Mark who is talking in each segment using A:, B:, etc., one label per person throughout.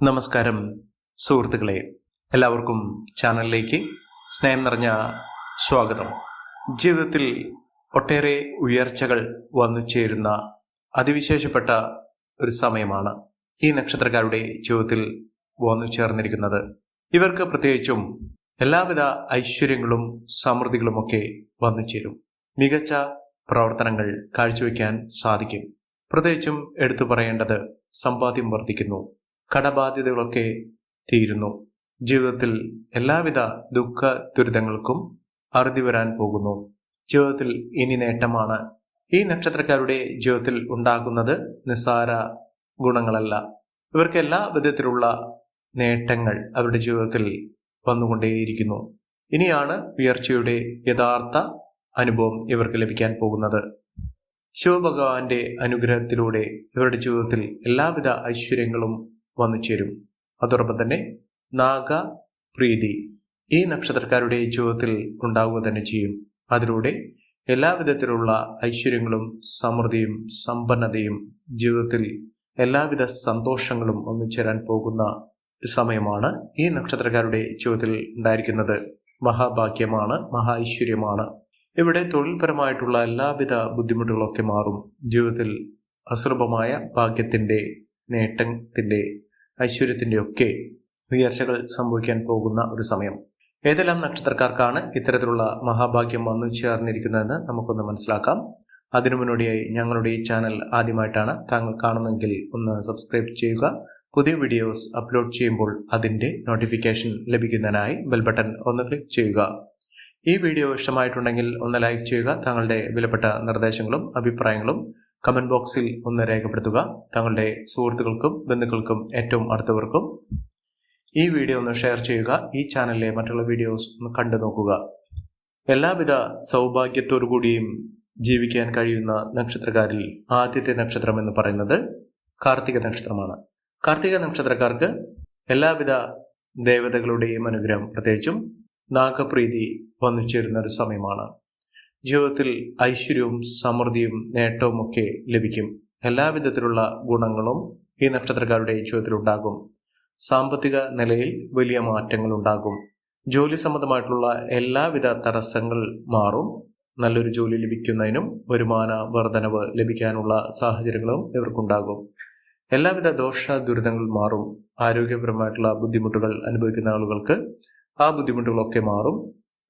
A: നമസ്കാരം സുഹൃത്തുക്കളെ. എല്ലാവർക്കും ചാനലിലേക്ക് സ്നേഹം നിറഞ്ഞ സ്വാഗതം. ജീവിതത്തിൽ ഒട്ടേറെ ഉയർച്ചകൾ വന്നു ചേരുന്ന അതിവിശേഷപ്പെട്ട ഒരു സമയമാണ് ഈ നക്ഷത്രക്കാരുടെ ജീവിതത്തിൽ വന്നു ചേർന്നിരിക്കുന്നത്. ഇവർക്ക് പ്രത്യേകിച്ചും എല്ലാവിധ ഐശ്വര്യങ്ങളും സമൃദ്ധികളുമൊക്കെ വന്നു ചേരും. മികച്ച പ്രവർത്തനങ്ങൾ കാഴ്ചവെക്കാൻ സാധിക്കും. പ്രത്യേകിച്ചും എടുത്തു പറയേണ്ടത് സമ്പാദ്യം വർദ്ധിക്കുന്നു. കടബാധ്യതകളൊക്കെ തീരുന്നു. ജീവിതത്തിൽ എല്ലാവിധ ദുഃഖ ദുരിതങ്ങൾക്കും അറുതി വരാൻ പോകുന്നു. ജീവിതത്തിൽ ഇനി നേട്ടമാണ്. ഈ നക്ഷത്രക്കാരുടെ ജീവിതത്തിൽ ഉണ്ടാകുന്നത് നിസ്സാര ഗുണങ്ങളല്ല. ഇവർക്ക് എല്ലാ വിധത്തിലുള്ള നേട്ടങ്ങൾ അവരുടെ ജീവിതത്തിൽ വന്നുകൊണ്ടേയിരിക്കുന്നു. ഇനിയാണ് ഉയർച്ചയുടെ യഥാർത്ഥ അനുഭവം ഇവർക്ക് ലഭിക്കാൻ പോകുന്നത്. ശിവഭഗവാന്റെ അനുഗ്രഹത്തിലൂടെ ഇവരുടെ ജീവിതത്തിൽ എല്ലാവിധ ഐശ്വര്യങ്ങളും വന്നു ചേരും. അതോടൊപ്പം തന്നെ നാഗ പ്രീതി ഈ നക്ഷത്രക്കാരുടെ ജീവിതത്തിൽ ഉണ്ടാവുക തന്നെ ചെയ്യും. അതിലൂടെ എല്ലാവിധത്തിലുള്ള ഐശ്വര്യങ്ങളും സമൃദ്ധിയും സമ്പന്നതയും ജീവിതത്തിൽ എല്ലാവിധ സന്തോഷങ്ങളും ഒന്നു ചേരാൻ പോകുന്ന സമയമാണ് ഈ നക്ഷത്രക്കാരുടെ ജീവിതത്തിൽ ഉണ്ടായിരിക്കുന്നത്. മഹാഭാഗ്യമാണ് മഹാ ഐശ്വര്യമാണ് ഇവിടെ തൊഴിൽപരമായിട്ടുള്ള എല്ലാവിധ ബുദ്ധിമുട്ടുകളൊക്കെ മാറും. ജീവിതത്തിൽ അസുലഭമായ ഭാഗ്യത്തിന്റെ നേട്ടത്തിന്റെ ഐശ്വര്യത്തിന്റെ ഒക്കെ ഉയർച്ചകൾ സംഭവിക്കാൻ പോകുന്ന ഒരു സമയം. ഏതെല്ലാം നക്ഷത്രക്കാർക്കാണ് ഇത്തരത്തിലുള്ള മഹാഭാഗ്യം വന്നു ചേർന്നിരിക്കുന്നതെന്ന് നമുക്കൊന്ന് മനസ്സിലാക്കാം. അതിനു മുന്നോടിയായി ഞങ്ങളുടെ ഈ ചാനൽ ആദ്യമായിട്ടാണ് താങ്കൾ കാണുന്നെങ്കിൽ ഒന്ന് സബ്സ്ക്രൈബ് ചെയ്യുക. പുതിയ വീഡിയോസ് അപ്ലോഡ് ചെയ്യുമ്പോൾ അതിന്റെ നോട്ടിഫിക്കേഷൻ ലഭിക്കുന്നതിനായി ബെൽ ബട്ടൺ ഒന്ന് ക്ലിക്ക് ചെയ്യുക. ഈ വീഡിയോ ഇഷ്ടമായിട്ടുണ്ടെങ്കിൽ ഒന്ന് ലൈക്ക് ചെയ്യുക താങ്കളുടെ വിലപ്പെട്ട നിർദ്ദേശങ്ങളും അഭിപ്രായങ്ങളും കമന്റ് ബോക്സിൽ ഒന്ന് രേഖപ്പെടുത്തുക. താങ്കളുടെ സുഹൃത്തുക്കൾക്കും ബന്ധുക്കൾക്കും ഏറ്റവും അടുത്തവർക്കും ഈ വീഡിയോ ഒന്ന് ഷെയർ ചെയ്യുക ഈ ചാനലിലെ മറ്റുള്ള വീഡിയോസ് ഒന്ന് കണ്ടു നോക്കുക. എല്ലാവിധ സൗഭാഗ്യത്തോടു കൂടിയും ജീവിക്കാൻ കഴിയുന്ന നക്ഷത്രക്കാരിൽ ആദ്യത്തെ നക്ഷത്രം എന്ന് പറയുന്നത് കാർത്തിക നക്ഷത്രമാണ്. കാർത്തിക നക്ഷത്രക്കാർക്ക് എല്ലാവിധ ദേവതകളുടെയും അനുഗ്രഹം പ്രത്യേകിച്ചും നാഗപ്രീതി വന്നു ചേരുന്ന ഒരു സമയമാണ്. ജീവിതത്തിൽ ഐശ്വര്യവും സമൃദ്ധിയും നേട്ടവും ഒക്കെ ലഭിക്കും എല്ലാവിധത്തിലുള്ള ഗുണങ്ങളും ഈ നക്ഷത്രക്കാരുടെ ജീവിതത്തിൽ ഉണ്ടാകും. സാമ്പത്തിക നിലയിൽ വലിയ മാറ്റങ്ങൾ ഉണ്ടാകും. ജോലി സംബന്ധമായിട്ടുള്ള എല്ലാവിധ തടസ്സങ്ങൾ മാറും. നല്ലൊരു ജോലി ലഭിക്കുന്നതിനും വരുമാന വർധനവ് ലഭിക്കാനുള്ള സാഹചര്യങ്ങളും ഇവർക്കുണ്ടാകും. എല്ലാവിധ ദോഷ ദുരിതങ്ങൾ മാറും. ആരോഗ്യപരമായിട്ടുള്ള ബുദ്ധിമുട്ടുകൾ അനുഭവിക്കുന്ന ആളുകൾക്ക് ആ ബുദ്ധിമുട്ടുകളൊക്കെ മാറും.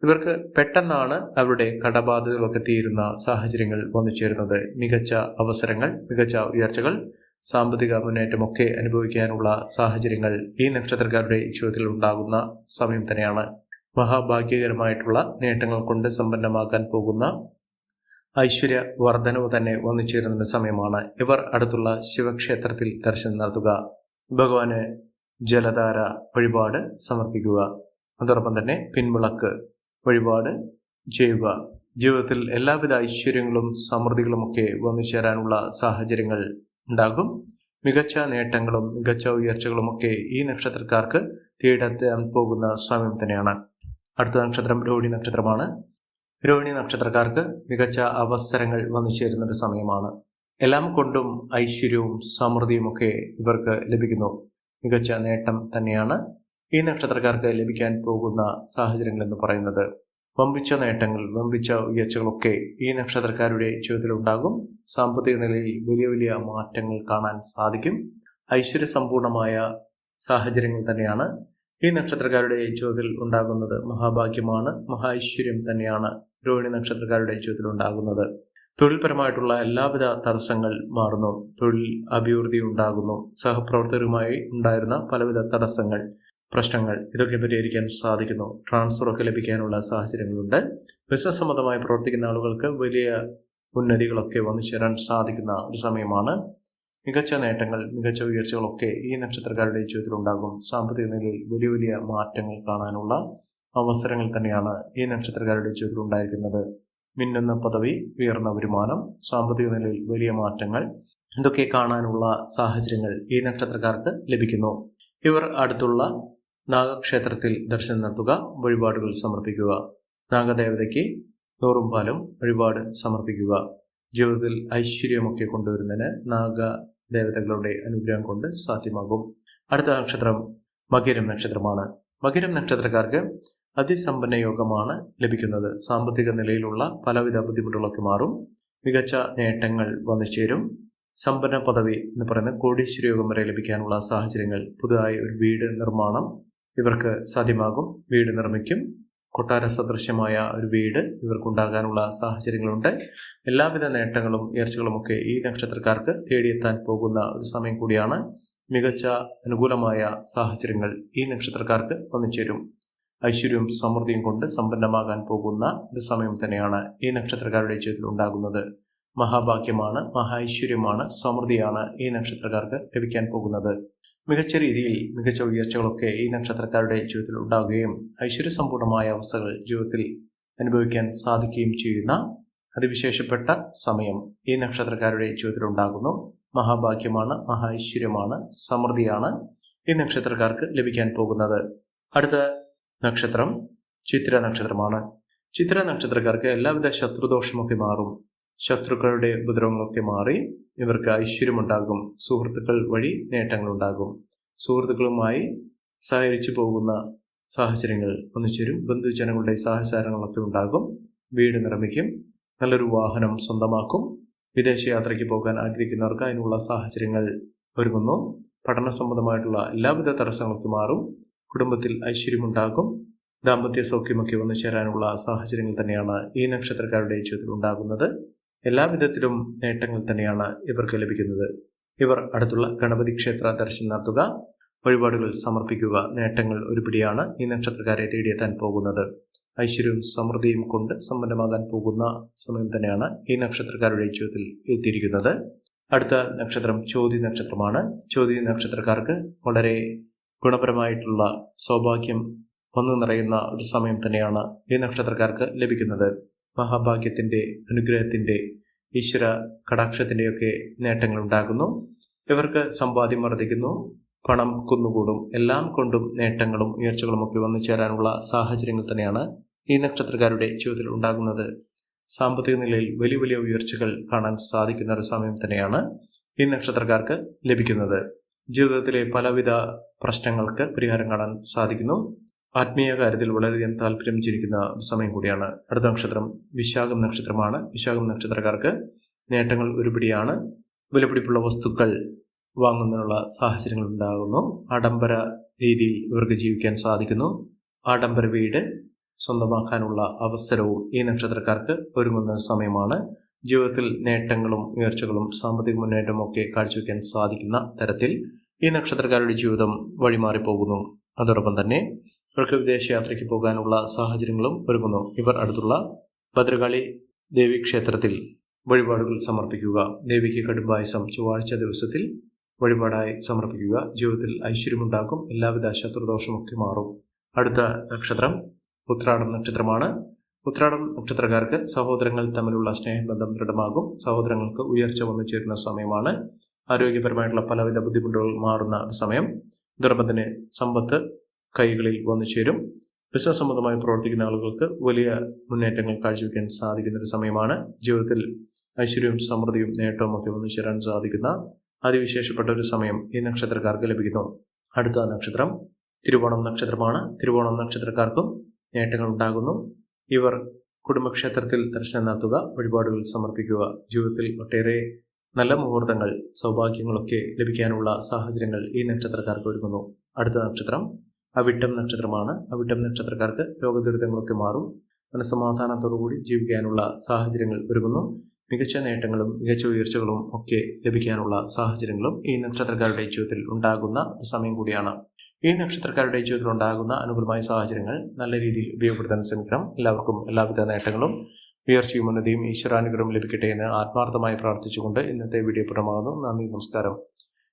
A: ഇവർക്ക് പെട്ടെന്നാണ് അവരുടെ കടബാധ്യതകളൊക്കെ തീരുന്ന സാഹചര്യങ്ങൾ വന്നു ചേരുന്നത്. മികച്ച അവസരങ്ങൾ മികച്ച ഉയർച്ചകൾ സാമ്പത്തിക മുന്നേറ്റമൊക്കെ അനുഭവിക്കാനുള്ള സാഹചര്യങ്ങൾ ഈ നക്ഷത്രക്കാരുടെ ജീവിതത്തിൽ ഉണ്ടാകുന്ന സമയം തന്നെയാണ്. മഹാഭാഗ്യകരമായിട്ടുള്ള നേട്ടങ്ങൾ കൊണ്ട് സമ്പന്നമാക്കാൻ പോകുന്ന ഐശ്വര്യ വർധനവ് തന്നെ വന്നു ചേരുന്ന സമയമാണ്. ഇവർ അടുത്തുള്ള ശിവക്ഷേത്രത്തിൽ ദർശനം നടത്തുക. ഭഗവാന് ജലധാര വഴിപാട് സമർപ്പിക്കുക. അതോടൊപ്പം തന്നെ പിൻവിളക്ക് വഴിപാട് ചെയ്യുക ജീവിതത്തിൽ എല്ലാവിധ ഐശ്വര്യങ്ങളും സമൃദ്ധികളുമൊക്കെ വന്നു ചേരാനുള്ള സാഹചര്യങ്ങൾ ഉണ്ടാകും. മികച്ച നേട്ടങ്ങളും മികച്ച ഉയർച്ചകളുമൊക്കെ ഈ നക്ഷത്രക്കാർക്ക് തേടെത്താൻ പോകുന്ന സമയം തന്നെയാണ്. അടുത്ത നക്ഷത്രം രോഹിണി നക്ഷത്രമാണ്. രോഹിണി നക്ഷത്രക്കാർക്ക് മികച്ച അവസരങ്ങൾ വന്നു ചേരുന്ന ഒരു സമയമാണ്. എല്ലാം കൊണ്ടും ഐശ്വര്യവും സമൃദ്ധിയുമൊക്കെ ഇവർക്ക് ലഭിക്കുന്നു. മികച്ച നേട്ടം തന്നെയാണ്. ഈ നക്ഷത്രക്കാർക്ക് ലഭിക്കാൻ പോകുന്ന സാഹചര്യങ്ങൾ എന്ന് പറയുന്നത് വമ്പിച്ച നേട്ടങ്ങൾ വമ്പിച്ച ഉയർച്ചകളൊക്കെ ഈ നക്ഷത്രക്കാരുടെ ജീവിതത്തിൽ ഉണ്ടാകും സാമ്പത്തിക നിലയിൽ വലിയ വലിയ മാറ്റങ്ങൾ കാണാൻ സാധിക്കും. ഐശ്വര്യസമ്പൂർണമായ സാഹചര്യങ്ങൾ തന്നെയാണ് ഈ നക്ഷത്രക്കാരുടെ ജീവിതത്തിൽ ഉണ്ടാകുന്നത്. മഹാഭാഗ്യമാണ് മഹാഐശ്വര്യം തന്നെയാണ് രോഹിണി നക്ഷത്രക്കാരുടെ ജീവിതത്തിൽ ഉണ്ടാകുന്നത്. തൊഴിൽപരമായിട്ടുള്ള എല്ലാവിധ തടസ്സങ്ങൾ മാറുന്നു. തൊഴിൽ അഭിവൃദ്ധി ഉണ്ടാകുന്നു. സഹപ്രവർത്തകരുമായി ഉണ്ടായിരുന്ന പലവിധ തടസ്സങ്ങൾ പ്രശ്നങ്ങൾ ഇതൊക്കെ പരിഹരിക്കാൻ സാധിക്കുന്നു. ട്രാൻസ്ഫർ ഒക്കെ ലഭിക്കാനുള്ള സാഹചര്യങ്ങളുണ്ട്. ബിസിനസ് സംബന്ധമായി പ്രവർത്തിക്കുന്ന ആളുകൾക്ക് വലിയ ഉന്നതികളൊക്കെ വന്നു ചേരാൻ സാധിക്കുന്ന ഒരു സമയമാണ്. മികച്ച നേട്ടങ്ങൾ മികച്ച ഉയർച്ചകളൊക്കെ ഈ നക്ഷത്രക്കാരുടെ ജീവിതത്തിൽ ഉണ്ടാകും സാമ്പത്തിക നിലയിൽ വലിയ വലിയ മാറ്റങ്ങൾ കാണാനുള്ള അവസരങ്ങൾ തന്നെയാണ് ഈ നക്ഷത്രക്കാരുടെ ജീവിതത്തിൽ ഉണ്ടായിരിക്കുന്നത്. മിന്നുന്ന പദവി ഉയർന്ന വരുമാനം സാമ്പത്തിക നിലയിൽ വലിയ മാറ്റങ്ങൾ ഇതൊക്കെ കാണാനുള്ള സാഹചര്യങ്ങൾ ഈ നക്ഷത്രക്കാർക്ക് ലഭിക്കുന്നു. ഇവർ അടുത്തുള്ള നാഗക്ഷേത്രത്തിൽ ദർശനം നടത്തുക വഴിപാടുകൾ സമർപ്പിക്കുക. നാഗദേവതയ്ക്ക് നൂറും പാലും വഴിപാട് സമർപ്പിക്കുക. ജീവിതത്തിൽ ഐശ്വര്യമൊക്കെ കൊണ്ടുവരുന്നതിന് നാഗ ദേവതകളുടെ അനുഗ്രഹം കൊണ്ട് സാധ്യമാകും. അടുത്ത നക്ഷത്രം മകരം നക്ഷത്രമാണ്. മകരം നക്ഷത്രക്കാർക്ക് അതിസമ്പന്ന യോഗമാണ് ലഭിക്കുന്നത്. സാമ്പത്തിക നിലയിലുള്ള പലവിധ ബുദ്ധിമുട്ടുകളൊക്കെ മാറും. മികച്ച നേട്ടങ്ങൾ വന്നു ചേരും. സമ്പന്ന പദവി എന്ന് പറയുന്ന കോടീശ്വര യോഗം വരെ ലഭിക്കാനുള്ള സാഹചര്യങ്ങൾ. പുതുതായി ഒരു വീട് നിർമ്മാണം. ഇവർക്ക് സാധ്യമാകും. വീട് നിർമ്മിക്കും. കൊട്ടാര സദൃശ്യമായ ഒരു വീട് ഇവർക്കുണ്ടാകാനുള്ള സാഹചര്യങ്ങളുണ്ട്. എല്ലാവിധ നേട്ടങ്ങളും ഉയർച്ചകളുമൊക്കെ ഈ നക്ഷത്രക്കാർക്ക് തേടിയെത്താൻ പോകുന്ന ഒരു സമയം കൂടിയാണ്. മികച്ച അനുകൂലമായ സാഹചര്യങ്ങൾ ഈ നക്ഷത്രക്കാർക്ക് വന്നുചേരും. ഐശ്വര്യവും സമൃദ്ധിയും കൊണ്ട് സമ്പന്നമാകാൻ പോകുന്ന ഒരു സമയം തന്നെയാണ് ഈ നക്ഷത്രക്കാരുടെ ജീവിതത്തിൽ ഉണ്ടാകുന്നത്. മഹാഭാഗ്യമാണ് മഹാഐശ്വര്യമാണ് സമൃദ്ധിയാണ് ഈ നക്ഷത്രക്കാർക്ക് ലഭിക്കാൻ പോകുന്നത്. മികച്ച രീതിയിൽ മികച്ച ഉയർച്ചകളൊക്കെ ഈ നക്ഷത്രക്കാരുടെ ജീവിതത്തിൽ ഉണ്ടാവുകയും ഐശ്വര്യസമ്പൂർണമായ അവസ്ഥകൾ ജീവിതത്തിൽ അനുഭവിക്കാൻ സാധിക്കുകയും ചെയ്യുന്ന അതിവിശേഷപ്പെട്ട സമയം ഈ നക്ഷത്രക്കാരുടെ ജീവിതത്തിൽ ഉണ്ടാകുന്നു. മഹാഭാഗ്യമാണ് മഹാഐശ്വര്യമാണ് സമൃദ്ധിയാണ് ഈ നക്ഷത്രക്കാർക്ക് ലഭിക്കാൻ പോകുന്നത്. അടുത്ത നക്ഷത്രം ചിത്ര നക്ഷത്രമാണ്. ചിത്ര നക്ഷത്രക്കാർക്ക് എല്ലാവിധ ശത്രുദോഷമൊക്കെ മാറും. ശത്രുക്കളുടെ ഉപദ്രവങ്ങളൊക്കെ മാറി ഇവർക്ക് ഐശ്വര്യമുണ്ടാകും. സുഹൃത്തുക്കൾ വഴി നേട്ടങ്ങളുണ്ടാകും. സുഹൃത്തുക്കളുമായി സഹകരിച്ചു പോകുന്ന സാഹചര്യങ്ങൾ ഒന്നിച്ചേരും ബന്ധുജനങ്ങളുടെ സഹചാരങ്ങളൊക്കെ ഉണ്ടാകും. വീട് നിർമ്മിക്കും. നല്ലൊരു വാഹനം സ്വന്തമാക്കും. വിദേശയാത്രയ്ക്ക് പോകാൻ ആഗ്രഹിക്കുന്നവർക്ക് അതിനുള്ള സാഹചര്യങ്ങൾ ഒരുങ്ങുന്നു. പഠന സംബന്ധമായിട്ടുള്ള എല്ലാവിധ തടസ്സങ്ങളൊക്കെ മാറും. കുടുംബത്തിൽ ഐശ്വര്യമുണ്ടാകും. ദാമ്പത്യ സൗഖ്യമൊക്കെ വന്നു ചേരാനുള്ള സാഹചര്യങ്ങൾ തന്നെയാണ് ഈ നക്ഷത്രക്കാരുടെ ജീവിതത്തിൽ എല്ലാവിധത്തിലും നേട്ടങ്ങൾ തന്നെയാണ് ഇവർക്ക് ലഭിക്കുന്നത്. ഇവർ അടുത്തുള്ള ഗണപതി ക്ഷേത്ര ദർശനം നടത്തുക വഴിപാടുകൾ സമർപ്പിക്കുക നേട്ടങ്ങൾ ഒരുപിടിയാണ് ഈ നക്ഷത്രക്കാരെ തേടിയെത്താൻ പോകുന്നത്. ഐശ്വര്യവും സമൃദ്ധിയും കൊണ്ട് സമ്പന്നമാകാൻ പോകുന്ന സമയം തന്നെയാണ് ഈ നക്ഷത്രക്കാരുടെ ജീവിതത്തിൽ എത്തിയിരിക്കുന്നത്. അടുത്ത നക്ഷത്രം ചോതി നക്ഷത്രമാണ്. ചോതി നക്ഷത്രക്കാർക്ക് വളരെ ഗുണപരമായിട്ടുള്ള സൗഭാഗ്യം വന്നു നിറയുന്ന ഒരു സമയം തന്നെയാണ് ഈ നക്ഷത്രക്കാർക്ക് ലഭിക്കുന്നത്. മഹാഭാഗ്യത്തിന്റെ അനുഗ്രഹത്തിന്റെ ഈശ്വര കടാക്ഷത്തിന്റെയൊക്കെ നേട്ടങ്ങൾ ഉണ്ടാകുന്നു ഇവർക്ക് സമ്പാദ്യം വർദ്ധിക്കുന്നു. പണം കുന്നുകൂടും. എല്ലാം കൊണ്ടും നേട്ടങ്ങളും ഉയർച്ചകളും ഒക്കെ വന്നു ചേരാനുള്ള സാഹചര്യങ്ങൾ തന്നെയാണ് ഈ നക്ഷത്രക്കാരുടെ ജീവിതത്തിൽ ഉണ്ടാകുന്നത്. സാമ്പത്തിക നിലയിൽ വലിയ വലിയ ഉയർച്ചകൾ കാണാൻ സാധിക്കുന്ന ഒരു സമയം തന്നെയാണ് ഈ നക്ഷത്രക്കാർക്ക് ലഭിക്കുന്നത്. ജീവിതത്തിലെ പലവിധ പ്രശ്നങ്ങൾക്ക് പരിഹാരം കാണാൻ സാധിക്കുന്നു. ആത്മീയ കാര്യത്തിൽ വളരെയധികം താല്പര്യം ചിരിക്കുന്ന സമയം കൂടിയാണ്. അടുത്ത നക്ഷത്രം വിശാഖം നക്ഷത്രമാണ്. വിശാഖം നക്ഷത്രക്കാർക്ക് നേട്ടങ്ങൾ ഒരുപിടിയാണ്. വിലപിടിപ്പുള്ള വസ്തുക്കൾ വാങ്ങുന്നതിനുള്ള സാഹചര്യങ്ങൾ ഉണ്ടാകുന്നു. ആഡംബര രീതിയിൽ ഇവർക്ക് ജീവിക്കാൻ സാധിക്കുന്നു. ആഡംബര വീട് സ്വന്തമാക്കാനുള്ള അവസരവും ഈ നക്ഷത്രക്കാർക്ക് ഒരുങ്ങുന്ന സമയമാണ്. ജീവിതത്തിൽ നേട്ടങ്ങളും ഉയർച്ചകളും സാമ്പത്തിക മുന്നേറ്റവും ഒക്കെ കാഴ്ചവെക്കാൻ സാധിക്കുന്ന തരത്തിൽ ഈ നക്ഷത്രക്കാരുടെ ജീവിതം വഴിമാറിപ്പോകുന്നു. അതോടൊപ്പം തന്നെ ഇവർക്ക് വിദേശയാത്രയ്ക്ക് പോകാനുള്ള സാഹചര്യങ്ങളും ഒരുങ്ങുന്നു. ഇവർ അടുത്തുള്ള ഭദ്രകാളി ദേവി ക്ഷേത്രത്തിൽ വഴിപാടുകൾ സമർപ്പിക്കുക. ദേവിക്ക് കടുംബായസം ചൊവ്വാഴ്ച ദിവസത്തിൽ വഴിപാടായി സമർപ്പിക്കുക. ജീവിതത്തിൽ ഐശ്വര്യമുണ്ടാക്കും എല്ലാവിധ ശത്രുദോഷമൊക്കെ മാറും. അടുത്ത നക്ഷത്രം ഉത്രാടം നക്ഷത്രമാണ്. ഉത്രാടം നക്ഷത്രക്കാർക്ക് സഹോദരങ്ങൾ തമ്മിലുള്ള സ്നേഹബന്ധം ദൃഢമാകും. സഹോദരങ്ങൾക്ക് ഉയർച്ച വന്നു ചേരുന്ന സമയമാണ്. ആരോഗ്യപരമായിട്ടുള്ള പലവിധ ബുദ്ധിമുട്ടുകൾ മാറുന്ന സമയം. ദുർബന്ധന് സമ്പത്ത് കൈകളിൽ വന്നു ചേരും. ബിസിനസ് സംബന്ധമായി പ്രവർത്തിക്കുന്ന ആളുകൾക്ക് വലിയ മുന്നേറ്റങ്ങൾ കാഴ്ചവെക്കാൻ സാധിക്കുന്ന ഒരു സമയമാണ്. ജീവിതത്തിൽ ഐശ്വര്യവും സമൃദ്ധിയും നേട്ടവും ഒക്കെ വന്നു ചേരാൻ സാധിക്കുന്ന അതിവിശേഷപ്പെട്ട ഒരു സമയം ഈ നക്ഷത്രക്കാർക്ക് ലഭിക്കുന്നു. അടുത്ത നക്ഷത്രം തിരുവോണം നക്ഷത്രമാണ്. തിരുവോണം നക്ഷത്രക്കാർക്കും നേട്ടങ്ങൾ ഉണ്ടാകുന്നു. ഇവർ കുടുംബക്ഷേത്രത്തിൽ ദർശനം നടത്തുക വഴിപാടുകൾ സമർപ്പിക്കുക ജീവിതത്തിൽ ഒട്ടേറെ നല്ല മുഹൂർത്തങ്ങൾ സൗഭാഗ്യങ്ങളൊക്കെ ലഭിക്കാനുള്ള സാഹചര്യങ്ങൾ ഈ നക്ഷത്രക്കാർക്ക് ഒരുങ്ങുന്നു. അടുത്ത നക്ഷത്രം അവിട്ടം നക്ഷത്രമാണ്. അവിട്ടം നക്ഷത്രക്കാർക്ക് രോഗദുരിതങ്ങളൊക്കെ മാറും. മനസ്സമാധാനത്തോടുകൂടി ജീവിക്കാനുള്ള സാഹചര്യങ്ങൾ ഒരുങ്ങുന്നു. മികച്ച നേട്ടങ്ങളും മികച്ച ഉയർച്ചകളും ഒക്കെ ലഭിക്കാനുള്ള സാഹചര്യങ്ങളും ഈ നക്ഷത്രക്കാരുടെ ജീവിതത്തിൽ ഉണ്ടാകുന്ന സമയം കൂടിയാണ്. ഈ നക്ഷത്രക്കാരുടെ ജീവിതത്തിൽ ഉണ്ടാകുന്ന അനുകൂലമായ സാഹചര്യങ്ങൾ നല്ല രീതിയിൽ ഉപയോഗപ്പെടുത്താൻ ശ്രമിക്കണം. എല്ലാവർക്കും എല്ലാവിധ നേട്ടങ്ങളും ഉയർച്ചയും ഉന്നതിയും ഈശ്വരാനുഗ്രഹം ലഭിക്കട്ടെ എന്ന് ആത്മാർത്ഥമായി പ്രാർത്ഥിച്ചുകൊണ്ട് ഇന്നത്തെ വീഡിയോ പുറമാകുന്നു നന്ദി നമസ്കാരം.